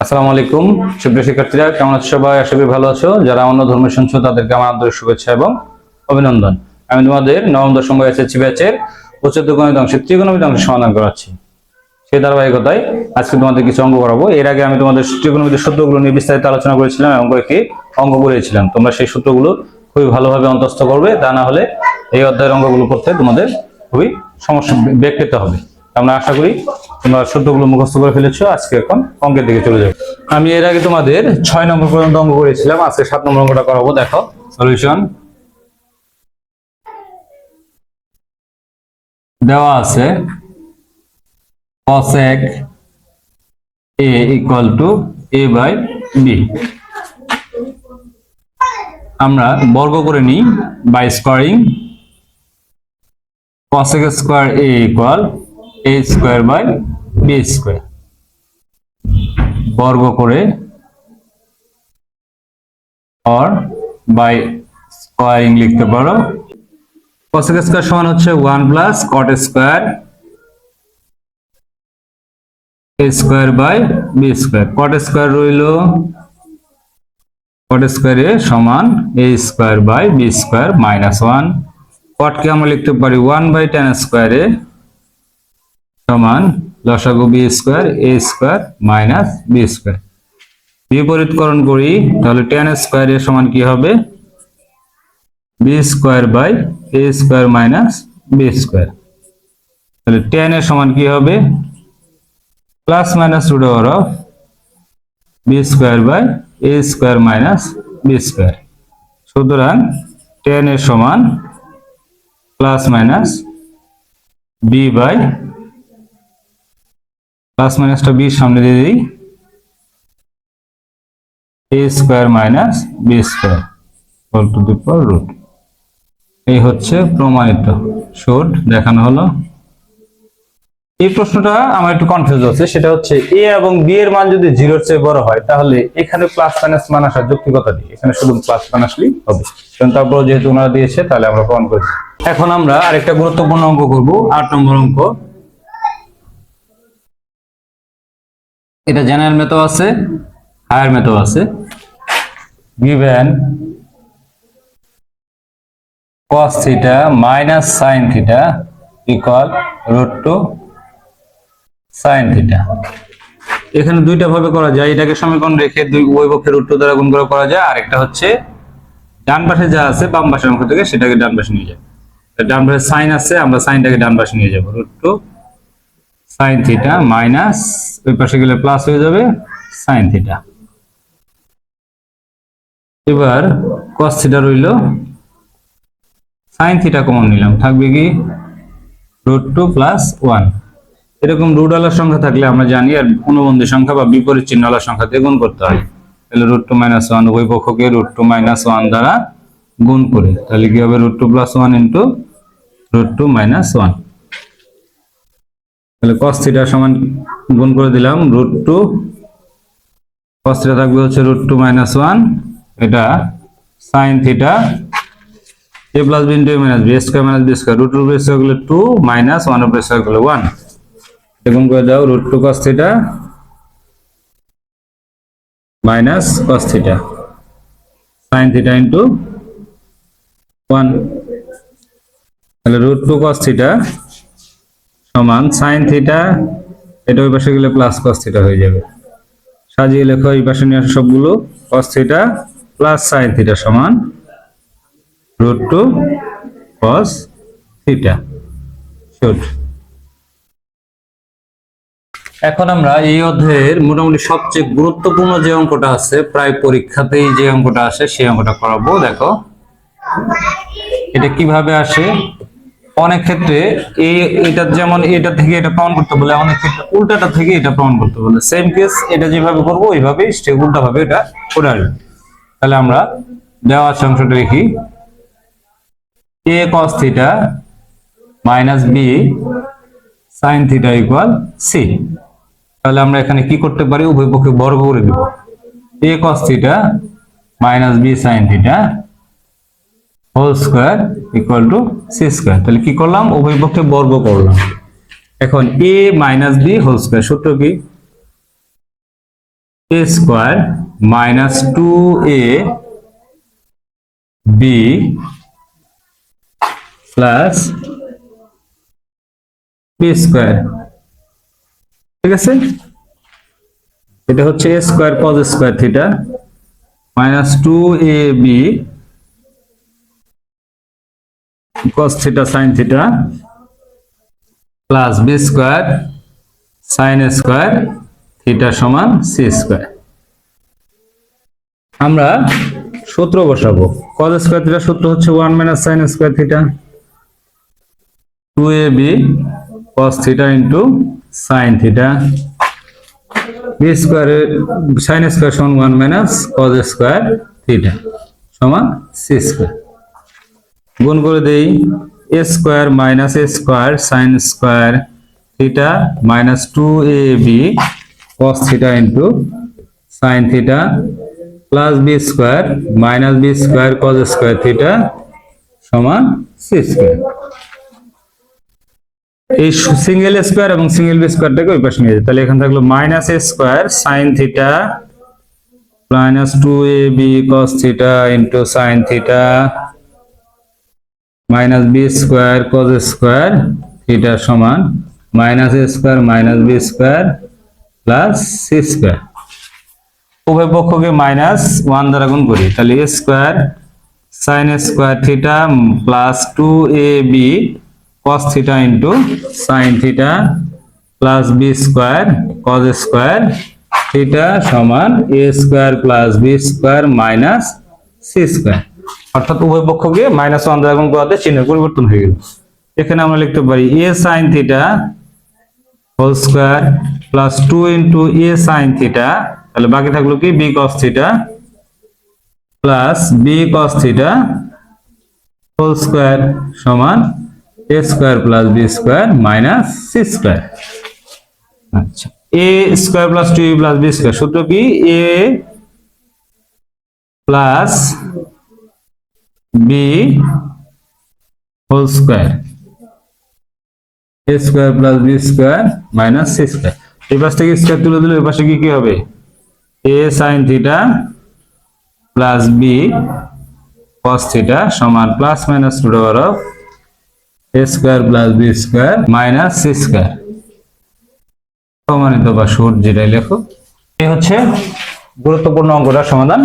আসসালামু আলাইকুম। সুপ্রিয় শিক্ষার্থীরা, কেমন আছো সবাই? আশা করি ভালো আছো। যারা অন্য ধর্মের শুনছো, তাদেরকে আমার আন্তরিক শুভেচ্ছা এবং অভিনন্দন। আমি তোমাদের নবম দশম এসএসসি ব্যাচের উচ্চতর গণিত অংশের ত্রিকোণমিতি অংশ সমাধান করাচ্ছি। সেই ধারাবাহিকতায় আজকে তোমাদের কিছু অঙ্ক করাবো। এর আগে আমি তোমাদের ত্রিকোণমিতির সূত্রগুলো নিয়ে বিস্তারিত আলোচনা করেছিলাম এবং কয়েকটি অঙ্ক করেছিলাম তোমরা সেই সূত্রগুলো খুবই ভালোভাবে অন্তস্থ করবে। তা না হলে এই অধ্যায়ের অঙ্কগুলো করতে তোমাদের খুবই সমস্যা বেগ পেতে হবে। আমরা আশা করি তোমরা সূত্রগুলো মুখস্থ করে ফেলেছো, আজকে এখন অঙ্কের দিকে চলে যাব। আমি এর আগে তোমাদের ছয় নম্বর পর্যন্ত অঙ্ক করেছিলাম, আজকে সাত নম্বর অঙ্কটা করাবো, দেখো। সলিউশন দেওয়া আছে cosec a equal to a by b আমরা বর্গ করে নিই by squaring cosec square a equal a square by b square বর্গ করে অর বাই স্কোয়ারিং লিখতে পারো। cosec স্কোয়ার সমান হচ্ছে one plus cot square a square by B square cot square রইল cot স্কোয়ার এ সমান a square by B square minus one cot কে আমরা লিখতে পারি one by tan square A. সমান লসাগু B square A square minus B square. বিপরীতকরণ করি, তাহলে টেন স্কোয়ার এর সমান কি হবে? B square by A square minus B square. তাহলে টেন এর সমান কি হবে? Plus minus root over of B square by A square minus B square. সুতরাং টেন এর সমান plus minus B by plus মাইনাসটা বির সামনে দিয়ে দিই। A square minus B square all to the power root এই হচ্ছে প্রমাণিত শুড দেখানো হলো। এই প্রশ্নটা আমার একটু কনফিউজ আছে সেটা হচ্ছে এ এবং বি এর মান যদি জিরোর চেয়ে বড় হয়, তাহলে এখানে প্লাস মাইনাস মান আসার যৌক্তিকতা দিই এখানে শুধু প্লাস মান হবে। কারণ তারপর যেহেতু ওনারা দিয়েছে, তাহলে আমরা প্রমাণ করছি। এখন আমরা আরেকটা গুরুত্বপূর্ণ অঙ্ক করব, আট নম্বর অঙ্ক। এটা জেনারেল মেথড আছে হায়ার মেথড আছে। Given cos minus sin equal root two sin theta এখানে দুইটা ভাবে করা যায়, এটাকে সমীকরণ রেখে দুই উভয় পক্ষে রুট টু দ্বারা গুণ করে করা যায়, আরেকটা হচ্ছে ডান পাশে যা আছে বাম পাশের অংশ থেকে সেটাকে ডান পাশে নিয়ে যায়। ডান পাশে সাইন আছে, আমরা সাইনটাকে ডান পাশে নিয়ে যাব root two sine theta minus ওই পাশে গেলে প্লাস হয়ে যাবে সাইন থিটা এবার cos থিটা রইল। সাইন থিটা কমন নিলাম। থাকবে কি? রুট টু প্লাস ওয়ান এরকম রুট আলার সংখ্যা থাকলে আমরা জানি, আর অনুবন্ধী সংখ্যা বা বিপরীত চিহ্ন আলার সংখ্যা দিয়ে গুণ করতে হয়। তাহলে রুট টু মাইনাস ওয়ান উভয় পক্ষকে রুট টু মাইনাস ওয়ান দ্বারা গুণ করে। তাহলে কি হবে? Root two plus one into root two minus one তাহলে cos থিটা সমান গুণ করে দিলাম রুট টু cos থিটা থাকবে হচ্ছে রুট টু মাইনাস ওয়ান এটা sine theta A plus B into minus B square minus B square root root স্কোয়ারগুলো two minus one উপর one এরকম করে দাও root two cos theta minus cos theta sine theta into one তাহলে root two cos theta সমান sine theta এটা ওই পাশে গেলে প্লাস cos থিটা হয়ে যাবে। সাজিয়ে লেখো, এই পাশে নিয়ে আসো সবগুলো, cos theta plus sine theta সমান রুট টু cos থিটা শুট এখন আমরা এই অধ্যায়ের মোটামুটি সবচেয়ে গুরুত্বপূর্ণ যে অঙ্কটা আছে, প্রায় পরীক্ষাতেই যে অঙ্কটা আসে, সেই অঙ্কটা করাবো, দেখো। এটা কীভাবে আসে? অনেক ক্ষেত্রে এই এটা যেমন এটা থেকে এটা প্রমাণ করতে বলে, অনেক ক্ষেত্রে উল্টাটা থেকে এটা প্রমাণ করতে বলে। সেম কেস এটা যেভাবে করব, ওইভাবেই উল্টা ভাবে এটা করে আসবে। তাহলে আমরা দেওয়া আছে লিখি a cos theta minus B sine theta equal C তাহলে আমরা এখানে কি করতে পারি? উভয় পক্ষে বর্গ করে দিব। A cos theta minus B sine theta whole square equal to C square তাহলে কি করলাম? উভয় পক্ষে বর্গ করলাম। এখন A minus B whole square সূত্র কি? A square minus two A B plus B square ঠিক আছে? এটা হচ্ছে A square cos square theta minus two A B cos theta sin theta plus B square sine square theta সমান C square আমরা সূত্র বসাবো। cos স্কোয়ার থিটা সূত্র হচ্ছে one minus sine square theta two A B cos theta into sine theta B স্কোয়ারের sine square সমান one minus cos square theta সমান C square গুণ করে দেই A square minus A square sine square theta minus two A B cos theta into sine theta plus B square minus B square cos square theta সমান C square এই single square এবং single B স্কোয়ারটাকে ওই পাশে নিয়ে যাই। তাহলে এখানে থাকল minus A square sine theta minus two A B cos theta into sine theta minus B square cos square theta সমান minus square minus B square plus C square. উভয় পক্ষকে মাইনাস ওয়ান দ্বারা গুণ করি। তাহলে A square sine square theta plus two A B cos theta into sine theta plus B square cos square theta সমান A square plus B square minus C square. অর্থাৎ উভয় পক্ষকে মাইনাস ওয়ান দ্বারা গুণ করাতে চিহ্নের পরিবর্তন হয়ে গেল। এখানে আমরা লিখতে পারি A sine theta whole square plus two into A sine theta তাহলে বাকি থাকল কি? B cos theta plus B cos theta whole square সমান A square plus B square minus C square আচ্ছা A square plus two plus B square সূত্র কি? A plus B whole square A square plus B square minus C square এই পাশ থেকে square তুলে দিলে ওই পাশে কি কি হবে? A sine theta plus B cos theta সমান plus minus root over of A square plus B square minus C square প্রমাণিত বা সুর যেটাই লেখো এই হচ্ছে গুরুত্বপূর্ণ অঙ্কটার সমাধান।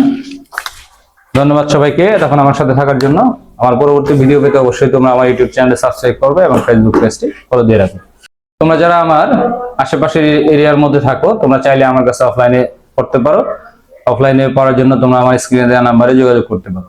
ধন্যবাদ সবাইকে তখন আমার সাথে থাকার জন্য। আমার পরবর্তী ভিডিও পেতে অবশ্যই তোমরা আমার ইউটিউব চ্যানেলে সাবস্ক্রাইব করবে এবং ফেসবুক পেজটি ফলো দিয়ে রাখবে। তোমরা যারা আমার আশেপাশের এরিয়ার মধ্যে থাকো, তোমরা চাইলে আমার কাছে অফলাইনে পড়তে পারো। অফলাইনে পড়ার জন্য তোমরা আমার স্ক্রিনে দেওয়া নাম্বারে যোগাযোগ করতে পারো।